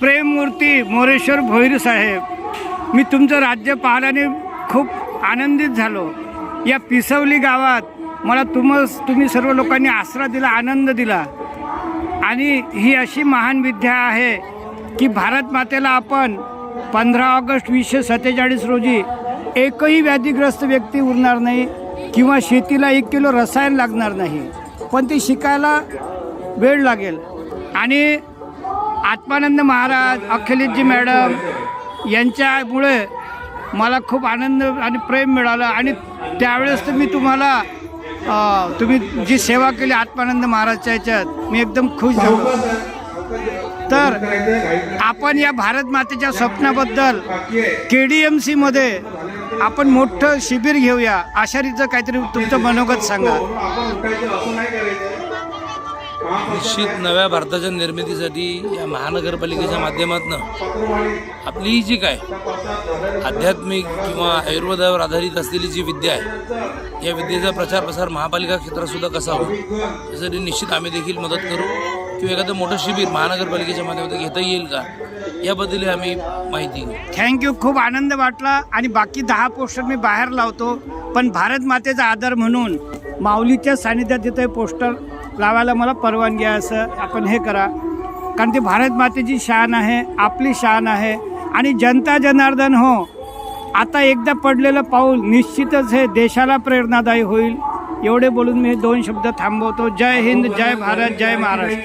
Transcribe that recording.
प्रेममूर्ती मोरेश्वर भोईर साहेब. मी तुमचं राज्य पाहण्याने खूप आनंदित झालो. या पिसवली गावात मला तुम तुम्ही सर्व लोकांनी आसरा दिला आनंद दिला. आणि ही अशी महान विद्या आहे की भारत मातेला आपण पंधरा ऑगस्ट वीसशे सत्तेचाळीस रोजी एकही व्याधीग्रस्त व्यक्ती उरणार नाही किंवा शेतीला एक किलो रसायन लागणार नाही. पण ती शिकायला वेळ लागेल. आणि आत्मानंद महाराज अखिलेशजी मॅडम यांच्यामुळे मला खूप आनंद आणि प्रेम मिळालं. आणि त्यावेळेस तर मी तुम्हाला तुम्ही जी सेवा केली आत्मानंद महाराजच्या याच्यात मी एकदम खुश झालो. तर आपण या भारत मातेच्या स्वप्नाबद्दल के डी एम सीमध्ये आपण मोठं शिबिर घेऊया. आशारीचं काहीतरी तुमचं मनोगत सांगा. निश्चित नव्या भारताच्या निर्मितीसाठी या महानगरपालिकेच्या माध्यमातून आपली ही जी काय आध्यात्मिक किंवा आयुर्वेदावर आधारित असलेली जी विद्या आहे या विद्येचा प्रचार प्रसार महापालिका क्षेत्रातसुद्धा कसा होईल यासाठी निश्चित आम्ही देखील मदत करू किंवा एखादं मोठं शिबिर महानगरपालिकेच्या माध्यमातून घेता येईल का याबद्दल आम्ही माहिती थँक्यू खूप आनंद वाटला आणि बाकी दहा पोस्टर मी बाहेर लावतो. पण भारत मातेचा आदर म्हणून माऊलीच्या सानिध्यात तिथे पोस्टर. लावायला मला परवानगी आहे असं आपण हे करा. कारण ती भारत मातेची शान आहे आपली शान आहे. आणि जनता जनार्दन हो आता एकदा पडलेलं पाऊल निश्चितच हे देशाला प्रेरणादायी होईल. एवढे बोलून मी हे दोन शब्द थांबवतो. जय हिंद जय भारत जय महाराष्ट्र.